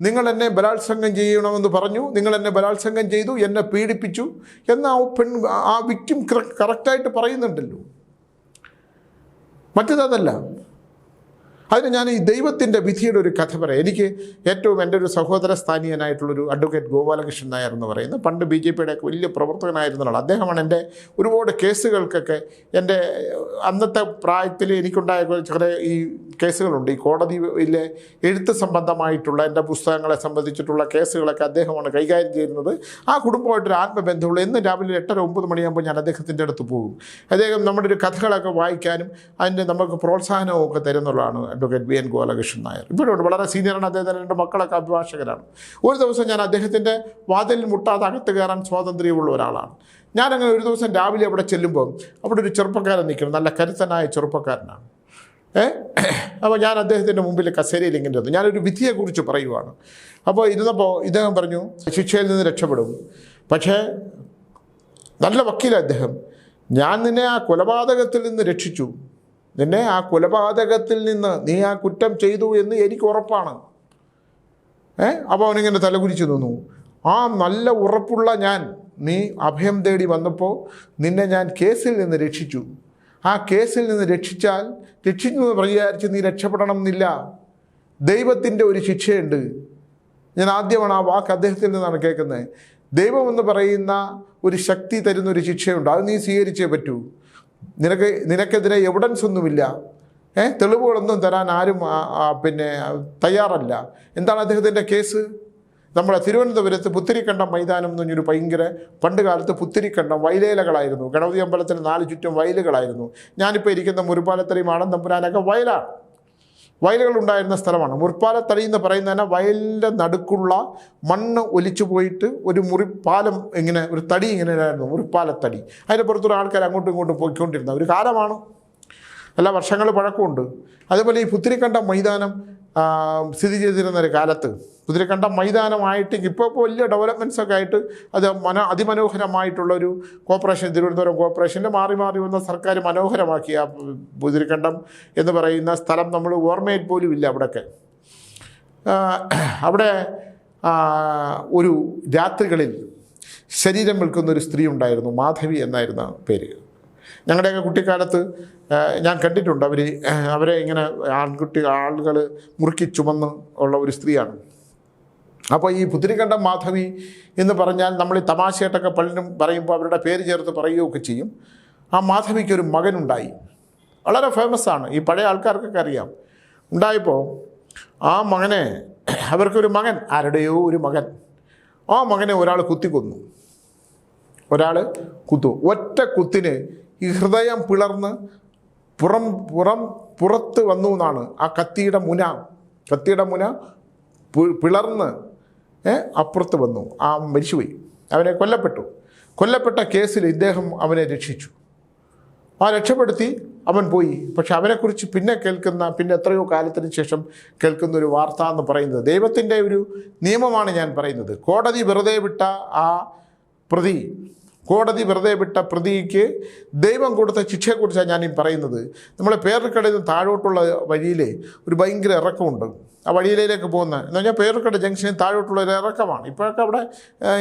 നിങ്ങൾ എന്നെ ബലാത്സംഗം ചെയ്യണമെന്ന് പറഞ്ഞു നിങ്ങൾ എന്നെ ബലാത്സംഗം ചെയ്തു എന്നെ പീഡിപ്പിച്ചു എന്ന് ആ പെൺ ആ വിക്റ്റിം കറക്റ്റായിട്ട് പറയുന്നുണ്ടല്ലോ. മറ്റേതല്ല അതിന് ഞാൻ ഈ ദൈവത്തിന്റെ വിധിയുടെ ഒരു കഥ പറയാം. എനിക്ക് ഏറ്റവും എന്റെ ഒരു സഹോദര സ്ഥാനീയനായിട്ടുള്ളൊരു അഡ്വക്കേറ്റ് ഗോപാലകൃഷ്ണൻ നായർ എന്ന് പറയുന്ന പണ്ട് ബി ജെ പിയുടെ വലിയ പ്രവർത്തകനായിരുന്ന ആൾ അദ്ദേഹമാണ് എന്റെ ഒരുപാട് കേസുകൾക്കൊക്കെ എന്റെ അന്നത്തെ പ്രായത്തിൽ എനിക്കുണ്ടായ ചില ഈ കേസുകളുണ്ട്. ഈ കോടതിയിലെ എഴുത്ത് സംബന്ധമായിട്ടുള്ള എന്റെ പുസ്തകങ്ങളെ സംബന്ധിച്ചിട്ടുള്ള കേസുകളൊക്കെ അദ്ദേഹമാണ് കൈകാര്യം ചെയ്യുന്നത്. ആ കുടുംബമായിട്ടൊരു ആത്മബന്ധമുള്ള ഇന്ന് രാവിലെ എട്ടര ഒമ്പത് മണിയാകുമ്പോൾ ഞാൻ അദ്ദേഹത്തിന്റെ അടുത്ത് പോകും. അദ്ദേഹം നമ്മുടെ ഒരു കഥകളൊക്കെ വായിക്കാനും അതിന്റെ നമുക്ക് പ്രോത്സാഹനവും ഒക്കെ തരുന്നുള്ളതാണ് advocate V N Gopalakrishnan Nair. ഇപ്പോഴുണ്ട് വളരെ സീനിയറാണ് അദ്ദേഹത്തിന്റെ രണ്ട് മക്കളൊക്കെ അഭിഭാഷകരാണ്. ഒരു ദിവസം ഞാൻ അദ്ദേഹത്തിന്റെ വാതിലിൽ മുട്ടാതെ അകത്ത് കയറാൻ സ്വാതന്ത്ര്യമുള്ള ഒരാളാണ്. ഞാനങ്ങനെ ഒരു ദിവസം രാവിലെ അവിടെ ചെല്ലുമ്പോൾ അവിടെ ഒരു ചെറുപ്പക്കാരൻ നിൽക്കണം നല്ല കരുത്തനായ ചെറുപ്പക്കാരനാണ്. ഏ? അപ്പോൾ ഞാൻ അദ്ദേഹത്തിന്റെ മുമ്പിൽ കസേരയിൽ ഇങ്ങനെ ഇരുന്നു. ഞാനൊരു വിധിയെക്കുറിച്ച് പറയുവാണ്. അപ്പോൾ ഇരുന്നപ്പോൾ ഇദ്ദേഹം പറഞ്ഞു ശിക്ഷയിൽ നിന്ന് രക്ഷപ്പെടും. പക്ഷേ നല്ല വക്കീല അദ്ദേഹം ഞാൻ നിന്നെ ആ കൊലപാതകത്തിൽ നിന്ന് രക്ഷിച്ചു. നിന്നെ ആ കൊലപാതകത്തിൽ നിന്ന് നീ ആ കുറ്റം ചെയ്തു എന്ന് എനിക്ക് ഉറപ്പാണ്. ഏ? അപ്പോൾ അവനിങ്ങനെ തലകുരിച്ചു നിന്നു. ആ നല്ല ഉറപ്പുള്ള ഞാൻ നീ അഭയം തേടി വന്നപ്പോൾ നിന്നെ ഞാൻ കേസിൽ നിന്ന് രക്ഷിച്ചു. ആ കേസിൽ നിന്ന് രക്ഷിച്ചാൽ രക്ഷിച്ചു എന്ന് വിചാരിച്ച് നീ രക്ഷപ്പെടണം എന്നില്ല ദൈവത്തിന്റെ ഒരു ശിക്ഷയുണ്ട്. ഞാൻ ആദ്യമാണ് ആ വാക്ക് അദ്ദേഹത്തിൽ നിന്നാണ് കേൾക്കുന്നത്. ദൈവമെന്ന് പറയുന്ന ഒരു ശക്തി തരുന്ന ഒരു ശിക്ഷയുണ്ട്. അത് നീ സ്വീകരിച്ചേ പറ്റൂ. നിനക്ക് നിനക്കെതിരെ എവിഡൻസ് ഒന്നുമില്ല. ഏ? തെളിവുകളൊന്നും തരാൻ ആരും പിന്നെ തയ്യാറല്ല. എന്താണ് അദ്ദേഹത്തിന്റെ കേസ് നമ്മുടെ തിരുവനന്തപുരത്ത് പുത്തിരിക്കണ്ടം മൈതാനം എന്ന് പറഞ്ഞൊരു ഭയങ്കര പണ്ട് കാലത്ത് പുത്തിരിക്കണ്ടം വയലേലകളായിരുന്നു. ഗണപതി അമ്പലത്തിന് നാല് ചുറ്റും വയലുകളായിരുന്നു. ഞാനിപ്പോൾ ഇരിക്കുന്ന മുരുപാലത്തറയും ആണന്തമ്പുരാനൊക്കെ വയലാണ്. വയലുകൾ ഉണ്ടായിരുന്ന സ്ഥലമാണ് മുറിപ്പാലത്തടി എന്ന് പറയുന്നതിന് വയലിന്റെ നടുക്കുള്ള മണ്ണ് ഒലിച്ചു പോയിട്ട് ഒരു മുറിപ്പാലം ഇങ്ങനെ ഒരു തടി ഇങ്ങനെ ആയിരുന്നു മുറിപ്പാലത്തടി അതിന്റെ പുറത്തൊരു ആൾക്കാർ അങ്ങോട്ടും ഇങ്ങോട്ടും പോയിക്കൊണ്ടിരുന്ന ഒരു കാലമാണ്. എല്ലാ വർഷങ്ങൾ പഴക്കമുണ്ട്. അതേപോലെ ഈ പുത്തിരിക്കണ്ട മൈതാനം സ്ഥിതി ചെയ്തിരുന്ന ഒരു കാലത്ത് പുത്തിരിക്കണ്ടം മൈതാനമായിട്ട് ഇപ്പോൾ ഇപ്പോൾ വലിയ ഡെവലപ്മെന്റ്സ് ഒക്കെ ആയിട്ട് അത് മനോ അതിമനോഹരമായിട്ടുള്ളൊരു കോർപ്പറേഷൻ തിരുവനന്തപുരം കോർപ്പറേഷനിൽ മാറി മാറി വന്ന സർക്കാർ മനോഹരമാക്കി ആ കുതിരക്കണ്ടം എന്ന് പറയുന്ന സ്ഥലം നമ്മൾ ഓർമ്മയിൽ പോലും ഇല്ല അവിടെയൊക്കെ അവിടെ ഒരു രാത്രികളിൽ ശരീരം വിൽക്കുന്ന ഒരു സ്ത്രീ ഉണ്ടായിരുന്നു മാധവി എന്നായിരുന്ന പേര്. ഞങ്ങളുടെയൊക്കെ കുട്ടിക്കാലത്ത് ഞാൻ കണ്ടിട്ടുണ്ട്. അവർ അവരെ ഇങ്ങനെ ആൺകുട്ടി ആളുകൾ മുറുക്കി ചുമന്ന് ഉള്ള ഒരു സ്ത്രീയാണ്. അപ്പോൾ ഈ പുത്തിരിക്കണ്ടം മാധവി എന്ന് പറഞ്ഞാൽ നമ്മൾ ഈ തമാശയായിട്ടൊക്കെ പലരും പറയുമ്പോൾ അവരുടെ പേര് ചേർത്ത് പറയുകയൊക്കെ ചെയ്യും. ആ മാധവിക്ക് ഒരു മകനുണ്ടായി. വളരെ ഫേമസ് ആണ്. ഈ പഴയ ആൾക്കാർക്കൊക്കെ അറിയാം. ഉണ്ടായപ്പോൾ ആ മകനെ അവർക്കൊരു മകൻ ആരുടെയോ ഒരു മകൻ. ആ മകനെ ഒരാൾ കുത്തിക്കൊന്നു ഒരാൾ കുത്തു. ഒറ്റ കുത്തിന് ഈ ഹൃദയം പിളർന്ന് പുറം പുറം പുറത്ത് വന്നു എന്നാണ് ആ കത്തിയുടെ മുന. കത്തിയുടെ മുന പിളർന്ന് അപ്പുറത്ത് വന്നു. ആ മരിച്ചുപോയി. അവനെ കൊല്ലപ്പെട്ടു. കൊല്ലപ്പെട്ട കേസിൽ ഇദ്ദേഹം അവനെ രക്ഷിച്ചു. ആ രക്ഷപ്പെടുത്തി അവൻ പോയി. പക്ഷെ അവനെക്കുറിച്ച് പിന്നെ കേൾക്കുന്ന പിന്നെ എത്രയോ കാലത്തിന് ശേഷം കേൾക്കുന്ന ഒരു വാർത്ത എന്ന് പറയുന്നത് ദൈവത്തിന്റെ ഒരു നിയമമാണ് ഞാൻ പറയുന്നത്. കോടതി വെറുതെ വിട്ട ആ പ്രതി കോടതി വെറുതെ വിട്ട പ്രതിക്ക് ദൈവം കൊടുത്ത ശിക്ഷയെക്കുറിച്ചാണ് ഞാൻ പറയുന്നത്. നമ്മളെ പേരക്കടയിൽ നിന്ന് താഴോട്ടുള്ള വഴിയിൽ ഒരു ഭയങ്കര ഇറക്കമുണ്ട്. ആ വഴിയിലേക്ക് പോകുന്ന എന്ന് പറഞ്ഞാൽ പേർക്കട ജംഗ്ഷനിൽ താഴോട്ടുള്ള ഒരു ഇറക്കമാണ്. ഇപ്പോഴൊക്കെ അവിടെ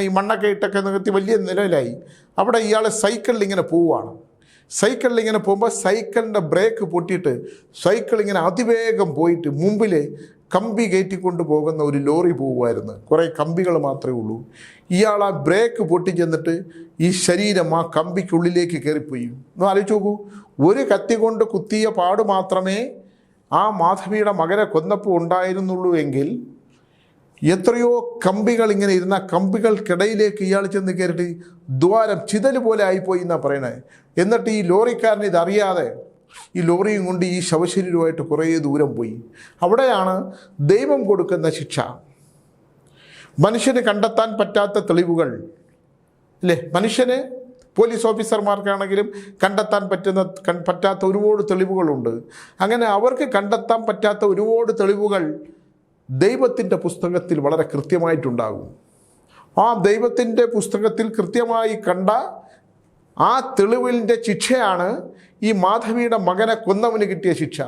ഈ മണ്ണൊക്കെ ഇട്ടൊക്കെ നികത്തി വലിയ നിലയിലായി. അവിടെ ഇയാൾ സൈക്കിളിൽ ഇങ്ങനെ പോവുകയാണ്. സൈക്കിളിൽ ഇങ്ങനെ പോകുമ്പോൾ സൈക്കിളിന്റെ ബ്രേക്ക് പൊട്ടിയിട്ട് സൈക്കിൾ ഇങ്ങനെ അതിവേഗം പോയിട്ട് മുമ്പിൽ കമ്പി കയറ്റിക്കൊണ്ട് പോകുന്ന ഒരു ലോറി പോകുമായിരുന്നു കുറേ കമ്പികൾ മാത്രമേ ഉള്ളൂ. ഇയാൾ ആ ബ്രേക്ക് പൊട്ടിച്ചെന്നിട്ട് ഈ ശരീരം ആ കമ്പിക്കുള്ളിലേക്ക് കയറിപ്പോയി. ഒന്ന് ആലോചിച്ച് നോക്കൂ. ഒരു കത്തി കൊണ്ട് കുത്തിയ പാട് മാത്രമേ ആ മാധവിയുടെ മകനെ കൊന്നപ്പോൾ ഉണ്ടായിരുന്നുള്ളൂ എങ്കിൽ എത്രയോ കമ്പികൾ ഇങ്ങനെ ഇരുന്ന കമ്പികൾക്കിടയിലേക്ക് ഇയാൾ ചെന്ന് കയറിയിട്ട് ദ്വാരം ചിതൽ പോലെ ആയിപ്പോയി എന്നാണ് പറയണേ. എന്നിട്ട് ഈ ലോറിക്കാരൻ ഇതറിയാതെ ഈ ലോറിയും കൊണ്ട് ഈ ശവശരീരമായിട്ട് കുറേ ദൂരം പോയി. അവിടെയാണ് ദൈവം കൊടുക്കുന്ന ശിക്ഷ. മനുഷ്യന് കണ്ടെത്താൻ പറ്റാത്ത തെളിവുകൾ. അല്ലേ? മനുഷ്യന് പോലീസ് ഓഫീസർമാർക്കാണെങ്കിലും കണ്ടെത്താൻ പറ്റുന്ന പറ്റാത്ത ഒരുപാട് തെളിവുകളുണ്ട്. അങ്ങനെ അവർക്ക് കണ്ടെത്താൻ പറ്റാത്ത ഒരുപാട് തെളിവുകൾ ദൈവത്തിന്റെ പുസ്തകത്തിൽ വളരെ കൃത്യമായിട്ടുണ്ടാകും. ആ ദൈവത്തിന്റെ പുസ്തകത്തിൽ കൃത്യമായി കണ്ട ആ തെളിവിന്റെ ശിക്ഷയാണ് ഈ മാധവിയുടെ മകനെ കൊന്നവന് കിട്ടിയ ശിക്ഷ.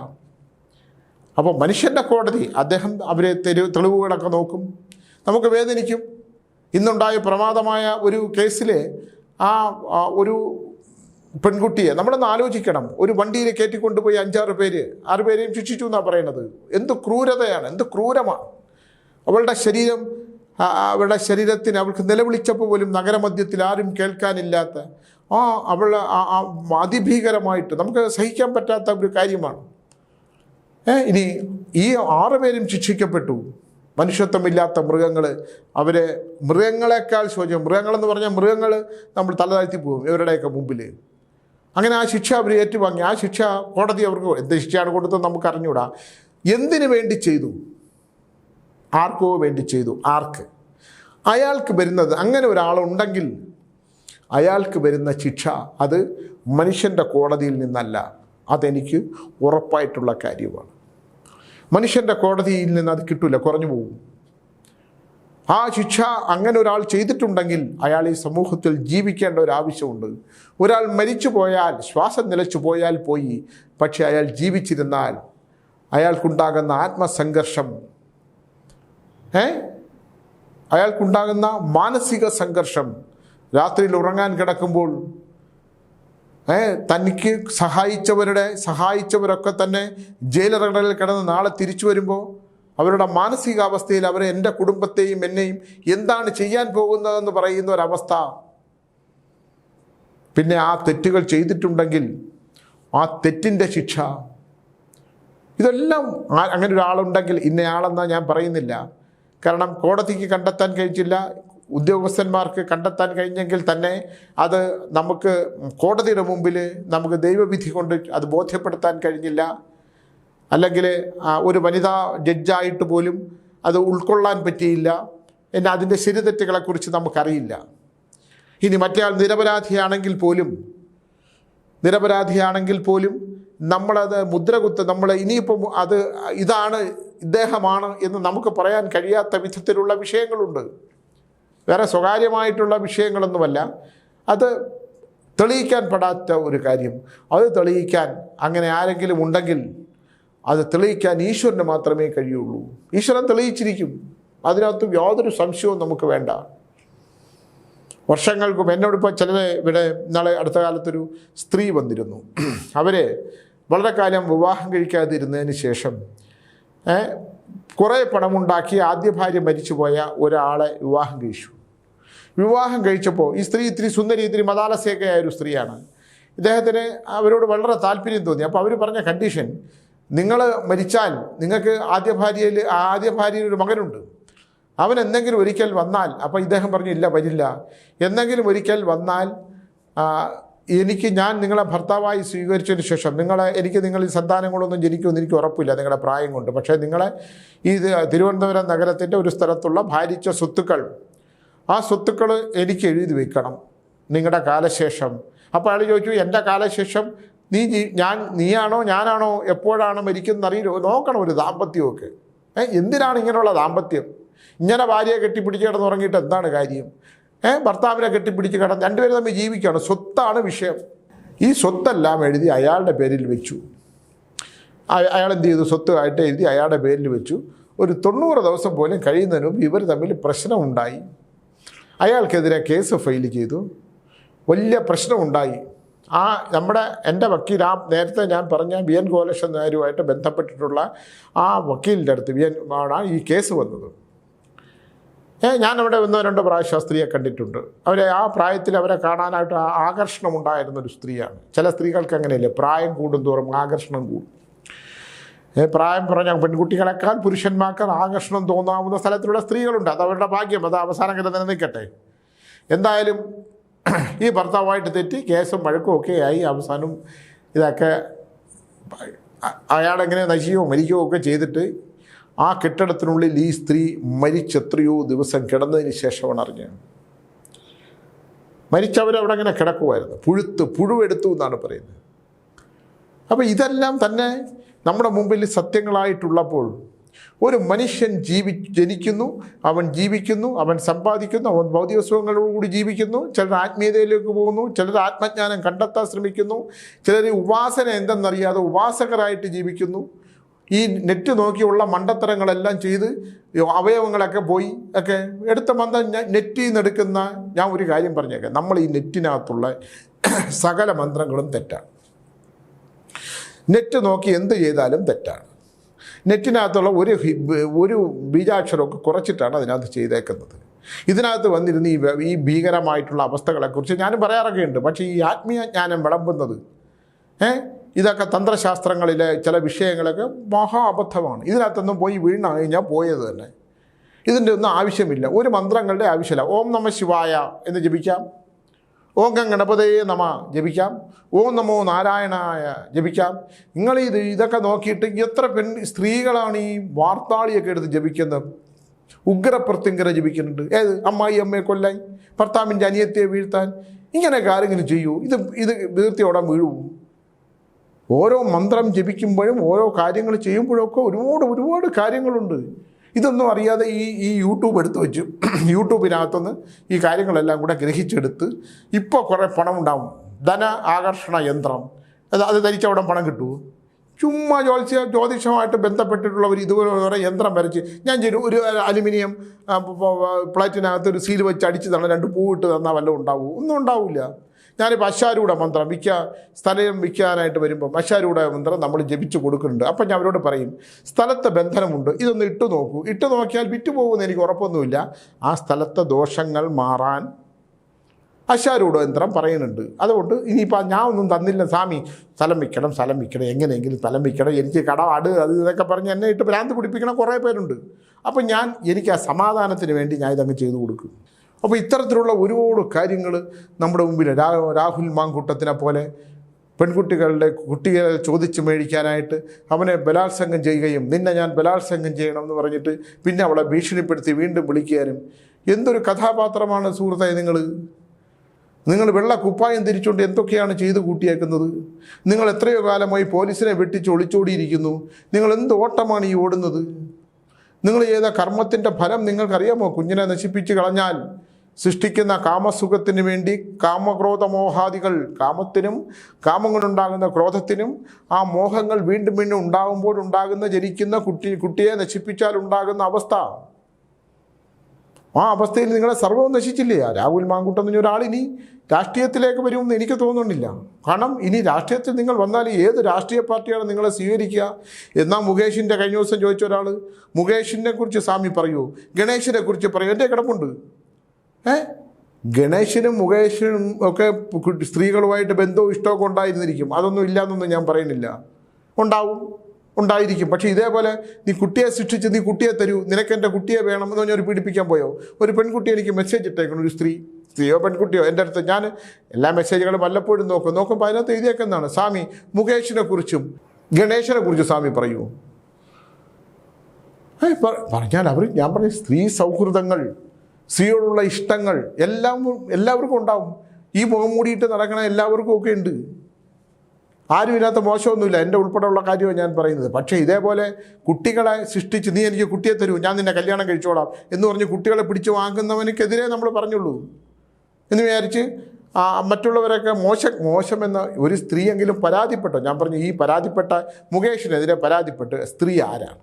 അപ്പോൾ മനുഷ്യന്റെ കോടതി അദ്ദേഹം അവരെ തെരു തെളിവുകളൊക്കെ നോക്കും. നമുക്ക് വേദനിക്കും. ഇന്നുണ്ടായ പ്രമാദമായ ഒരു കേസിൽ ആ ഒരു പെൺകുട്ടിയെ നമ്മളൊന്ന് ആലോചിക്കണം. ഒരു വണ്ടിയിൽ കയറ്റിക്കൊണ്ടുപോയി അഞ്ചാറ് പേര്. ആറ് പേരെയും ശിക്ഷിച്ചു എന്നാണ് പറയുന്നത്. എന്ത് ക്രൂരതയാണ് എന്ത് ക്രൂരമാണ്. അവളുടെ ശരീരം അവളുടെ ശരീരത്തിന് അവൾക്ക് നിലവിളിച്ചപ്പോൾ പോലും നഗരമധ്യത്തിൽ ആരും കേൾക്കാനില്ലാത്ത ആ അവൾ അതിഭീകരമായിട്ട് നമുക്ക് സഹിക്കാൻ പറ്റാത്ത ഒരു കാര്യമാണ്. ഇനി ഈ ആറുപേരും ശിക്ഷിക്കപ്പെട്ടു. മനുഷ്യത്വമില്ലാത്ത മൃഗങ്ങൾ അവരെ മൃഗങ്ങളെക്കാൾ ശോചം മൃഗങ്ങളെന്ന് പറഞ്ഞാൽ മൃഗങ്ങൾ നമ്മൾ തലതാഴ്ത്തി പോകും ഇവരുടെയൊക്കെ മുമ്പിൽ അങ്ങനെ ആ ശിക്ഷ അവർ ഏറ്റുവാങ്ങി. ആ ശിക്ഷ കോടതി അവർക്ക് എന്ത് ശിക്ഷയാണ് കൊടുത്തത് നമുക്ക് അറിഞ്ഞൂടാ. എന്തിനു വേണ്ടി ചെയ്തു? ആർക്കോ വേണ്ടി ചെയ്തു. ആർക്ക്? അയാൾക്ക് വരുന്നത് അങ്ങനെ ഒരാളുണ്ടെങ്കിൽ അയാൾക്ക് വരുന്ന ശിക്ഷ അത് മനുഷ്യന്റെ കോടതിയിൽ നിന്നല്ല. അതെനിക്ക് ഉറപ്പായിട്ടുള്ള കാര്യമാണ്. മനുഷ്യന്റെ കോടതിയിൽ നിന്ന് അത് കിട്ടില്ല കുറഞ്ഞു പോകും. ആ ശിക്ഷ അങ്ങനെ ഒരാൾ ചെയ്തിട്ടുണ്ടെങ്കിൽ അയാൾ ഈ സമൂഹത്തിൽ ജീവിക്കേണ്ട ഒരു ആവശ്യമുണ്ട്. ഒരാൾ മരിച്ചു പോയാൽ ശ്വാസം നിലച്ചു പോയാൽ പോയി പക്ഷെ അയാൾ ജീവിച്ചിരുന്നാൽ അയാൾക്കുണ്ടാകുന്ന ആത്മസംഘർഷം ഏ? അയാൾക്കുണ്ടാകുന്ന മാനസിക സംഘർഷം രാത്രിയിൽ ഉറങ്ങാൻ കിടക്കുമ്പോൾ തനിക്ക് സഹായിച്ചവരുടെ സഹായിച്ചവരൊക്കെ തന്നെ ജയിലറകളിൽ കിടന്ന് നാളെ തിരിച്ചു വരുമ്പോൾ അവരുടെ മാനസികാവസ്ഥയിൽ അവരെ എന്റെ കുടുംബത്തെയും എന്നെയും എന്താണ് ചെയ്യാൻ പോകുന്നതെന്ന് പറയുന്ന ഒരവസ്ഥ. പിന്നെ ആ തെറ്റുകൾ ചെയ്തിട്ടുണ്ടെങ്കിൽ ആ തെറ്റിന്റെ ശിക്ഷ. ഇതെല്ലാം അങ്ങനെ ഒരാളുണ്ടെങ്കിൽ ഇന്നയാളെന്നാണ് ഞാൻ പറയുന്നില്ല. കാരണം കോടതിക്ക് കണ്ടെത്താൻ കഴിഞ്ഞില്ല ഉദ്യോഗസ്ഥന്മാർക്ക് കണ്ടെത്താൻ കഴിഞ്ഞെങ്കിൽ തന്നെ അത് നമുക്ക് കോടതിയുടെ മുമ്പിൽ നമുക്ക് ദൈവവിധി കൊണ്ട് അത് ബോധ്യപ്പെടുത്താൻ കഴിഞ്ഞില്ല. അല്ലെങ്കിൽ ഒരു വനിതാ ജഡ്ജായിട്ട് പോലും അത് ഉൾക്കൊള്ളാൻ പറ്റിയില്ല. എന്നാൽ അതിന്റെ ശരിതെറ്റുകളെക്കുറിച്ച് നമുക്കറിയില്ല. ഇനി മറ്റേയാൾ നിരപരാധിയാണെങ്കിൽ പോലും നിരപരാധിയാണെങ്കിൽ പോലും നമ്മളത് മുദ്രകുത്ത് നമ്മൾ ഇനിയിപ്പം അത് ഇതാണ് ഇദ്ദേഹമാണ് എന്ന് നമുക്ക് പറയാൻ കഴിയാത്ത വിധത്തിലുള്ള വിഷയങ്ങളുണ്ട്. വേറെ സ്വകാര്യമായിട്ടുള്ള വിഷയങ്ങളൊന്നുമല്ല. അത് തെളിയിക്കാൻ പെടാത്ത ഒരു കാര്യം. അത് തെളിയിക്കാൻ അങ്ങനെ ആരെങ്കിലും ഉണ്ടെങ്കിൽ അത് തെളിയിക്കാൻ ഈശ്വരന് മാത്രമേ കഴിയുള്ളൂ. ഈശ്വരൻ തെളിയിച്ചിരിക്കും. അതിനകത്ത് യാതൊരു സംശയവും നമുക്ക് വേണ്ട. വർഷങ്ങൾക്ക് എന്നോട് എന്നോടിപ്പോൾ ചില ഇവിടെ നാളെ അടുത്ത കാലത്തൊരു സ്ത്രീ വന്നിരുന്നു. അവരെ വളരെ കാലം വിവാഹം കഴിക്കാതിരുന്നതിന് ശേഷം കുറേ പണമുണ്ടാക്കി ആദ്യ ഭാര്യ മരിച്ചുപോയ ഒരാളെ വിവാഹം കഴിച്ചു. വിവാഹം കഴിച്ചപ്പോൾ ഈ സ്ത്രീ ഇത്തിരി സുന്ദരി ഇത്തിരി മതാലസേഖയായ ഒരു സ്ത്രീയാണ്. ഇദ്ദേഹത്തിന് അവരോട് വളരെ താല്പര്യം തോന്നി. അപ്പോൾ അവർ പറഞ്ഞ കണ്ടീഷൻ നിങ്ങൾ മരിച്ചാൽ നിങ്ങൾക്ക് ആദ്യ ഭാര്യയിൽ ആദ്യ ഭാര്യയിൽ ഒരു മകനുണ്ട്. അവൻ എന്തെങ്കിലും ഒരിക്കൽ വന്നാൽ അപ്പോൾ ഇദ്ദേഹം പറഞ്ഞു ഇല്ല വരില്ല. എന്തെങ്കിലും ഒരിക്കൽ വന്നാൽ എനിക്ക് ഞാൻ നിങ്ങളെ ഭർത്താവായി സ്വീകരിച്ചതിന് ശേഷം നിങ്ങളെ എനിക്ക് നിങ്ങളിൽ സന്താനങ്ങളൊന്നും ജനിക്കുമെന്ന് എനിക്ക് ഉറപ്പില്ല നിങ്ങളുടെ പ്രായം കൊണ്ട്. പക്ഷേ നിങ്ങളെ ഈ തിരുവനന്തപുരം നഗരത്തിന്റെ ഒരു സ്ഥലത്തുള്ള ഭാരിച്ച സ്വത്തുക്കൾ ആ സ്വത്തുക്കൾ എനിക്ക് എഴുതി വെക്കണം. നിങ്ങളുടെ കാലശേഷം. അപ്പോൾ അയാൾ ചോദിച്ചു എന്റെ കാലശേഷം നീ ഞാൻ നീയാണോ ഞാനാണോ എപ്പോഴാണ് മരിക്കുന്നത് അറിയില്ല നോക്കണം ഒരു ദാമ്പത്യമൊക്കെ എന്തിനാണ് ഇങ്ങനെയുള്ള ദാമ്പത്യം? ഇങ്ങനെ ഭാര്യയെ കെട്ടിപ്പിടിച്ച് കിടന്ന് ഉറങ്ങിയിട്ട് എന്താണ് കാര്യം? ഏഹ് ഭർത്താവിനെ കെട്ടിപ്പിടിച്ച് കിടന്ന് രണ്ടുപേരും തമ്മിൽ ജീവിക്കുകയാണ്. സ്വത്താണ് വിഷയം. ഈ സ്വത്തെല്ലാം എഴുതി അയാളുടെ പേരിൽ വെച്ചു. അയാൾ എന്ത് ചെയ്തു? സ്വത്തുമായിട്ട് എഴുതി അയാളുടെ പേരിൽ വെച്ചു. ഒരു തൊണ്ണൂറ് ദിവസം പോലും കഴിയുന്നതിന് ഇവർ തമ്മിൽ പ്രശ്നമുണ്ടായി. അയാൾക്കെതിരെ കേസ് ഫയൽ ചെയ്തു. വലിയ പ്രശ്നമുണ്ടായി. ആ നമ്മുടെ എന്റെ വക്കീൽ ആ നേരത്തെ ഞാൻ പറഞ്ഞ വി എൻ ഗോലക്ഷൻ നായരുമായിട്ട് ബന്ധപ്പെട്ടിട്ടുള്ള ആ വക്കീലിന്റെ അടുത്ത് വി എൻ ആണ് ഈ കേസ് വന്നത്. ഏ അവിടെ ഒന്നോ രണ്ടോ പ്രാവശ്യം കണ്ടിട്ടുണ്ട്. അവരെ ആ പ്രായത്തിൽ അവരെ കാണാനായിട്ട് ആകർഷണം ഉണ്ടായിരുന്ന ഒരു സ്ത്രീയാണ്. ചില സ്ത്രീകൾക്ക് അങ്ങനെയല്ലേ? പ്രായം കൂടുന്തോറും ആകർഷണം കൂടും. പ്രായം പറഞ്ഞ പെൺകുട്ടികളെക്കാൾ പുരുഷന്മാർക്ക് ആകർഷണം തോന്നാവുന്ന സ്ഥലത്തിലുള്ള സ്ത്രീകളുണ്ട്. അത് അവരുടെ ഭാഗ്യം. അത് അവസാനം വരെ നിലനിൽക്കട്ടെ എന്തായാലും ഈ ഭർത്താവായിട്ട് തെറ്റി കേസും വഴക്കും ഒക്കെ ആയി അവസാനം ഇതൊക്കെ അയാളെങ്ങനെ നശിക്കുകയോ മരിക്കുകയോ ഒക്കെ ചെയ്തിട്ട് ആ കെട്ടിടത്തിനുള്ളിൽ ഈ സ്ത്രീ മരിച്ചെത്രയോ ദിവസം കിടന്നതിന് ശേഷമാണ് അറിഞ്ഞത്. മരിച്ചവരവിടെ അങ്ങനെ കിടക്കുമായിരുന്നു. പുഴുത്ത് പുഴുവെടുത്തു എന്നാണ് പറയുന്നത്. അപ്പോൾ ഇതെല്ലാം തന്നെ നമ്മുടെ മുമ്പിൽ സത്യങ്ങളായിട്ടുള്ളപ്പോൾ ഒരു മനുഷ്യൻ ജീവി ജനിക്കുന്നു അവൻ ജീവിക്കുന്നു അവൻ സമ്പാദിക്കുന്നു അവൻ ഭൗതിക സുഖങ്ങളോടുകൂടി ജീവിക്കുന്നു ചിലർ ആത്മീയതയിലേക്ക് പോകുന്നു ചിലർ ആത്മജ്ഞാനം കണ്ടെത്താൻ ശ്രമിക്കുന്നു ചിലർ ഉപാസന എന്തെന്നറിയാതെ ഉപാസകരായിട്ട് ജീവിക്കുന്നു. ഈ നെറ്റ് നോക്കിയുള്ള മണ്ടത്തരങ്ങളെല്ലാം ചെയ്ത് അവയവങ്ങളൊക്കെ പോയി ഒക്കെ എടുത്ത മന്ത്രം ഞാൻ നെറ്റിൽ നിന്ന് എടുക്കുന്ന ഞാൻ ഒരു കാര്യം പറഞ്ഞേക്കാം. നമ്മൾ ഈ നെറ്റിനകത്തുള്ള സകല മന്ത്രങ്ങളും തെറ്റാണ്. നെറ്റ് നോക്കി എന്ത് ചെയ്താലും തെറ്റാണ്. നെറ്റിനകത്തുള്ള ഒരു ഒരു ബീജാക്ഷരമൊക്കെ കുറച്ചിട്ടാണ് അതിനകത്ത് ചെയ്തേക്കുന്നത്. ഇതിനകത്ത് വന്നിരുന്ന ഈ ഈ ഭീകരമായിട്ടുള്ള അവസ്ഥകളെക്കുറിച്ച് ഞാനും പറയാറൊക്കെ ഉണ്ട് പക്ഷേ ഈ ആത്മീയ ജ്ഞാനം വിളമ്പുന്നത് ഏ ഇതൊക്കെ തന്ത്രശാസ്ത്രങ്ങളിലെ ചില വിഷയങ്ങളൊക്കെ മഹാ അബദ്ധമാണ്. ഇതിനകത്തൊന്നും പോയി വീണ കഴിഞ്ഞാൽ പോയത് തന്നെ. ഇതിന്റെ ഒന്നും ആവശ്യമില്ല. ഒരു മന്ത്രങ്ങളുടെ ആവശ്യമില്ല. ഓം നമ ശിവായ എന്ന് ജപിക്കാം. ഓം ഗം ഗണപതയെ നമ ജപിക്കാം. ഓം നമോ നാരായണായ ജപിക്കാം. നിങ്ങൾ ഇത് ഇതൊക്കെ നോക്കിയിട്ട് എത്ര പെൺ സ്ത്രീകളാണ് ഈ വാർത്താളിയൊക്കെ എടുത്ത് ജപിക്കുന്നത്? ഉഗ്രപ്രത്യങ്കര ജപിക്കുന്നുണ്ട്. ഏത്? അമ്മായി അമ്മയെ കൊല്ലായി ഭർത്താവിന്റെ അനിയത്തെ വീഴ്ത്താൻ. ഇങ്ങനെയൊക്കെ ആരെങ്കിലും ചെയ്യൂ? ഇത് ഇത് വീർത്തിയോടാൻ വീഴും ഓരോ മന്ത്രം ജപിക്കുമ്പോഴും ഓരോ കാര്യങ്ങൾ ചെയ്യുമ്പോഴൊക്കെ ഒരുപാട് ഒരുപാട് കാര്യങ്ങളുണ്ട്. ഇതൊന്നും അറിയാതെ ഈ ഈ യൂട്യൂബ് എടുത്ത് വെച്ച് യൂട്യൂബിനകത്തുനിന്ന് ഈ കാര്യങ്ങളെല്ലാം കൂടെ ഗ്രഹിച്ചെടുത്ത് ഇപ്പോൾ കുറേ പണം ഉണ്ടാവും ധന ആകർഷണ യന്ത്രം. അത് അത് ധരിച്ചവിടെ പണം കിട്ടുമോ ചുമ്മാ ജ്യോത്സ്യ ജ്യോതിഷമായിട്ട് ബന്ധപ്പെട്ടിട്ടുള്ളവർ ഇതുപോലെ കുറേ യന്ത്രം വരച്ച് ഞാൻ ചെയ്തു. ഒരു അലുമിനിയം പ്ലേറ്റിനകത്ത് ഒരു സീൽ വെച്ച് അടിച്ച് തന്നെ രണ്ട് പൂവിട്ട് തന്നാൽ വല്ലതും ഉണ്ടാവുമോ? ഒന്നും ഉണ്ടാവില്ല. ഞാനിപ്പോൾ അശാരൂഢ മന്ത്രം വിൽക്കുക സ്ഥലം വിൽക്കാനായിട്ട് വരുമ്പോൾ അശാരൂഢ മന്ത്രം നമ്മൾ ജപിച്ചു കൊടുക്കുന്നുണ്ട്. അപ്പം ഞാൻ അവരോട് പറയും സ്ഥലത്തെ ബന്ധനമുണ്ട് ഇതൊന്ന് ഇട്ട് നോക്കൂ. ഇട്ട് നോക്കിയാൽ വിറ്റുപോകുമെന്ന് എനിക്ക് ഉറപ്പൊന്നുമില്ല. ആ സ്ഥലത്തെ ദോഷങ്ങൾ മാറാൻ അശാരൂഢ യന്ത്രം പറയുന്നുണ്ട്. അതുകൊണ്ട് ഇനിയിപ്പോൾ ഞാൻ ഒന്നും തന്നില്ല സ്വാമി സ്ഥലം വിൽക്കണം സ്ഥലം വിൽക്കണം എങ്ങനെയെങ്കിലും സ്ഥലം വിൽക്കണം എനിക്ക് കടവാട് അത് ഇതൊക്കെ പറഞ്ഞ് എന്നെ ഇട്ട് ഭ്രാന്ത് പിടിപ്പിക്കണം കുറേ പേരുണ്ട്. അപ്പം ഞാൻ എനിക്ക് ആ സമാധാനത്തിന് വേണ്ടി ഞാൻ ഇതങ്ങ് ചെയ്തു കൊടുക്കും. അപ്പോൾ ഇത്തരത്തിലുള്ള ഒരുപാട് കാര്യങ്ങൾ നമ്മുടെ മുമ്പിൽ രാഹുൽ മാങ്കൂട്ടത്തിനെ പോലെ പെൺകുട്ടികളുടെ കുട്ടികളെ ചോദിച്ച് മേടിക്കാനായിട്ട് അവനെ ബലാത്സംഗം ചെയ്യുകയും നിന്നെ ഞാൻ ബലാത്സംഗം ചെയ്യണം എന്ന് പറഞ്ഞിട്ട് പിന്നെ അവളെ ഭീഷണിപ്പെടുത്തി വീണ്ടും വിളിക്കാനും. എന്തൊരു കഥാപാത്രമാണ് സുഹൃത്തായി നിങ്ങൾ നിങ്ങൾ വെള്ള കുപ്പായം തിരിച്ചുകൊണ്ട് എന്തൊക്കെയാണ് ചെയ്തു കൂട്ടിയേക്കുന്നത്? നിങ്ങൾ എത്രയോ കാലമായി പോലീസിനെ വെട്ടിച്ച് ഒളിച്ചോടിയിരിക്കുന്നു. നിങ്ങൾ എന്ത് ഓട്ടമാണ് ഈ ഓടുന്നത്? നിങ്ങൾ ചെയ്ത കർമ്മത്തിന്റെ ഫലം നിങ്ങൾക്കറിയാമോ? കുഞ്ഞിനെ നശിപ്പിച്ച് കളഞ്ഞാൽ സൃഷ്ടിക്കുന്ന കാമസുഖത്തിന് വേണ്ടി കാമക്രോധമോഹാദികൾ കാമത്തിനും കാമം കൊണ്ടുണ്ടാകുന്ന ക്രോധത്തിനും ആ മോഹങ്ങൾ വീണ്ടും വീണ്ടും ഉണ്ടാകുമ്പോൾ ഉണ്ടാകുന്ന ജനിക്കുന്ന കുട്ടി കുട്ടിയെ നശിപ്പിച്ചാൽ ഉണ്ടാകുന്ന അവസ്ഥ. ആ അവസ്ഥയിൽ നിങ്ങളെ സർവവും നശിച്ചില്ലേ? രാഹുൽ മാങ്കുട്ടം എന്ന് ഒരാൾ ഇനി രാഷ്ട്രീയത്തിലേക്ക് വരുമെന്ന് എനിക്ക് തോന്നുന്നില്ല. കാരണം ഇനി രാഷ്ട്രീയത്തിൽ നിങ്ങൾ വന്നാൽ ഏത് രാഷ്ട്രീയ പാർട്ടിയാണ് നിങ്ങളെ സ്വീകരിക്കുക? എന്നാൽ മുകേഷിന്റെ കഴിഞ്ഞ ദിവസം ചോദിച്ച ഒരാൾ മുകേഷിനെ കുറിച്ച് സ്വാമി പറയൂ ഗണേശിനെ കുറിച്ച് പറയൂ എന്റെ കിടപ്പുണ്ട് ഏ? ഗണേശനും മുകേഷനും ഒക്കെ സ്ത്രീകളുമായിട്ട് ബന്ധവും ഇഷ്ടമൊക്കെ ഉണ്ടായിരുന്നിരിക്കും. അതൊന്നും ഇല്ലയെന്നൊന്നും ഞാൻ പറയുന്നില്ല. ഉണ്ടാവും. ഉണ്ടായിരിക്കും. പക്ഷേ ഇതേപോലെ നീ കുട്ടിയെ സൃഷ്ടിച്ച് നീ കുട്ടിയെ തരൂ നിനക്ക് എന്റെ കുട്ടിയെ വേണം എന്ന് ഒരു പീഡിപ്പിക്കാൻ പോയോ? ഒരു പെൺകുട്ടി എനിക്ക് മെസ്സേജ് ഇട്ടേക്കണം ഒരു സ്ത്രീ. സ്ത്രീയോ പെൺകുട്ടിയോ? എന്റെ അടുത്ത് ഞാൻ എല്ലാ മെസ്സേജുകളും വല്ലപ്പോഴും നോക്കും. നോക്കുമ്പോൾ അതിനകത്ത് എഴുതിയേക്കുന്നതാണ് സ്വാമി മുകേഷിനെ കുറിച്ചും ഗണേശനെ കുറിച്ചും സ്വാമി പറയൂ. പറഞ്ഞാൽ അവർ ഞാൻ പറഞ്ഞ സ്ത്രീ സൗഹൃദങ്ങൾ. സ്ത്രീയോടുള്ള ഇഷ്ടങ്ങൾ എല്ലാം എല്ലാവർക്കും ഉണ്ടാവും. ഈ മുഖം മൂടിയിട്ട് നടക്കണ എല്ലാവർക്കും ഒക്കെ ഉണ്ട്. ആരും ഇതിനകത്ത് മോശമൊന്നുമില്ല. എന്റെ ഉൾപ്പെടെയുള്ള കാര്യമാണ് ഞാൻ പറയുന്നത്. പക്ഷേ ഇതേപോലെ കുട്ടികളെ സൃഷ്ടിച്ച് നീ എനിക്ക് കുട്ടിയെ തരൂ ഞാൻ നിന്നെ കല്യാണം കഴിച്ചോളാം എന്ന് പറഞ്ഞ് കുട്ടികളെ പിടിച്ച് വാങ്ങുന്നവനക്കെതിരെ നമ്മൾ പറഞ്ഞുള്ളൂ. എന്ന് വിചാരിച്ച് മറ്റുള്ളവരൊക്കെ മോശം മോശമെന്ന ഒരു സ്ത്രീയെങ്കിലും പരാതിപ്പെട്ടോ? ഞാൻ പറഞ്ഞു ഈ പരാതിപ്പെട്ട മുകേഷിനെതിരെ പരാതിപ്പെട്ട് സ്ത്രീ ആരാണ്?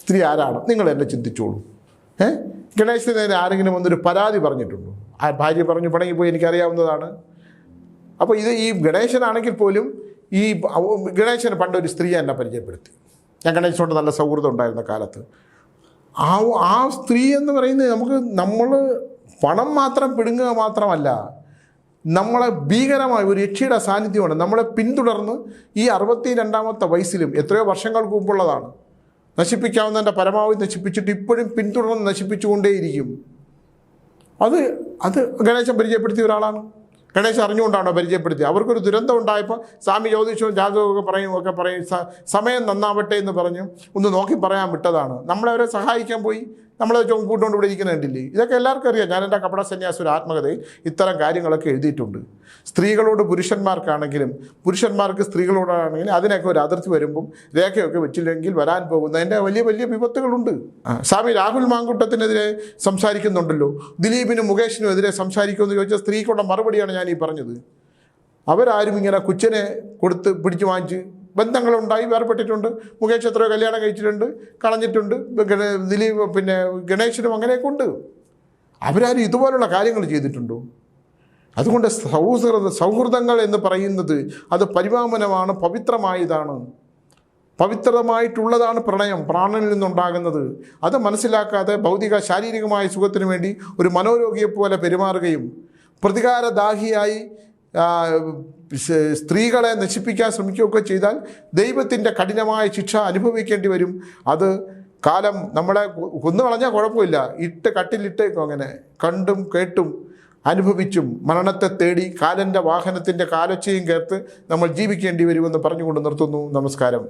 സ്ത്രീ ആരാണ്? നിങ്ങൾ എന്നെ ചിന്തിച്ചോളൂ. ഏ? ഗണേശനെതിരെ ആരെങ്കിലും വന്നൊരു പരാതി പറഞ്ഞിട്ടുണ്ടോ? ആ ഭാര്യ പറഞ്ഞു പിണങ്ങിപ്പോയി എനിക്കറിയാവുന്നതാണ്. അപ്പോൾ ഇത് ഈ ഗണേശനാണെങ്കിൽ പോലും ഈ ഗണേശന് പണ്ടൊരു സ്ത്രീയെ എന്നെ പരിചയപ്പെടുത്തി. ഞാൻ ഗണേശനോട് നല്ല സൗഹൃദം ഉണ്ടായിരുന്ന കാലത്ത്. ആ ആ സ്ത്രീ എന്ന് പറയുന്നത് നമുക്ക് നമ്മൾ പണം മാത്രം പിടുങ്ങുക മാത്രമല്ല നമ്മളെ ഭീകരമായ ഒരു യക്ഷിയുടെ സാന്നിധ്യമാണ് നമ്മളെ പിന്തുടർന്ന് ഈ അറുപത്തി രണ്ടാമത്തെ വയസ്സിലും എത്രയോ വർഷങ്ങൾക്ക് മുമ്പുള്ളതാണ്. നശിപ്പിക്കാവുന്നതിന്റെ പരമാവധി നശിപ്പിച്ചിട്ട് ഇപ്പോഴും പിന്തുടർന്ന് നശിപ്പിച്ചുകൊണ്ടേയിരിക്കും. അത് അത് ഗണേശൻ പരിചയപ്പെടുത്തിയ ഒരാളാണ്. ഗണേശൻ അറിഞ്ഞുകൊണ്ടാണോ പരിചയപ്പെടുത്തിയത്? അവർക്കൊരു ദുരന്തം ഉണ്ടായപ്പോൾ സ്വാമി ജ്യോതിഷവും ജാതകമൊക്കെ പറയും ഒക്കെ പറയും സമയം നന്നാവട്ടെ എന്ന് പറഞ്ഞു. ഒന്ന് നോക്കി പറയാൻ വിട്ടതാണ്. നമ്മളവരെ സഹായിക്കാൻ പോയി. നമ്മളെ കൂട്ടുകൊണ്ട് ഇവിടെ ഇരിക്കുന്ന കണ്ടില്ലേ? ഇതൊക്കെ എല്ലാവർക്കും അറിയാം. ഞാൻ എന്റെ കപട സന്യാസ ഒരു ആത്മകഥയിൽ ഇത്തരം കാര്യങ്ങളൊക്കെ എഴുതിയിട്ടുണ്ട്. സ്ത്രീകളോട് പുരുഷന്മാർക്കാണെങ്കിലും പുരുഷന്മാർക്ക് സ്ത്രീകളോടാണെങ്കിലും അതിനൊക്കെ ഒരു അതിർത്തി വരുമ്പം രേഖയൊക്കെ വെച്ചില്ലെങ്കിൽ വരാൻ പോകുന്ന പോകുന്നതിന്റെ വലിയ വലിയ വിപത്തുകളുണ്ട്. സ്വാമി രാഹുൽ മാങ്കുട്ടത്തിനെതിരെ സംസാരിക്കുന്നുണ്ടല്ലോ. ദിലീപിനും മുകേഷിനും എതിരെ സംസാരിക്കുമെന്ന് ചോദിച്ചാൽ സ്ത്രീക്കുള്ള മറുപടിയാണ് ഞാൻ ഈ പറഞ്ഞത്. അവരാരും ഇങ്ങനെ കുച്ചനെ കൊടുത്ത് പിടിച്ചു വാങ്ങിച്ച് ബന്ധങ്ങളുണ്ടായി വേർപെട്ടിട്ടുണ്ട്. മുകേഷ് എത്രയോ കല്യാണം കഴിച്ചിട്ടുണ്ട് കളഞ്ഞിട്ടുണ്ട്. ദിലീപ് പിന്നെ ഗണേശനും അങ്ങനെയൊക്കെ ഉണ്ട്. അവരാരും ഇതുപോലുള്ള കാര്യങ്ങൾ ചെയ്തിട്ടുണ്ടോ? അതുകൊണ്ട് സൗഹൃദ സൗഹൃദങ്ങൾ എന്ന് പറയുന്നത് അത് പരിവാമനമാണ് പവിത്രമായതാണ്. പവിത്രമായിട്ടുള്ളതാണ് പ്രണയം പ്രാണനിൽ നിന്നുണ്ടാകുന്നത്. അത് മനസ്സിലാക്കാതെ ഭൗതിക ശാരീരികമായ സുഖത്തിന് വേണ്ടി ഒരു മനോരോഗിയെ പോലെ പെരുമാറുകയും പ്രതികാരദാഹിയായി സ്ത്രീകളെ നശിപ്പിക്കാൻ ശ്രമിക്കുകയൊക്കെ ചെയ്താൽ ദൈവത്തിന്റെ കഠിനമായ ശിക്ഷ അനുഭവിക്കേണ്ടി വരും. അത് കാലം നമ്മളെ കുന്നു കളഞ്ഞാൽ കുഴപ്പമില്ല. ഇട്ട് കട്ടിലിട്ടേക്കും അങ്ങനെ കണ്ടും കേട്ടും അനുഭവിച്ചും മരണത്തെ തേടി കാലന്റെ വാഹനത്തിന്റെ കാലൊച്ചയും കേർത്ത് നമ്മൾ ജീവിക്കേണ്ടി വരുമെന്ന് പറഞ്ഞുകൊണ്ട് നിർത്തുന്നു. നമസ്കാരം.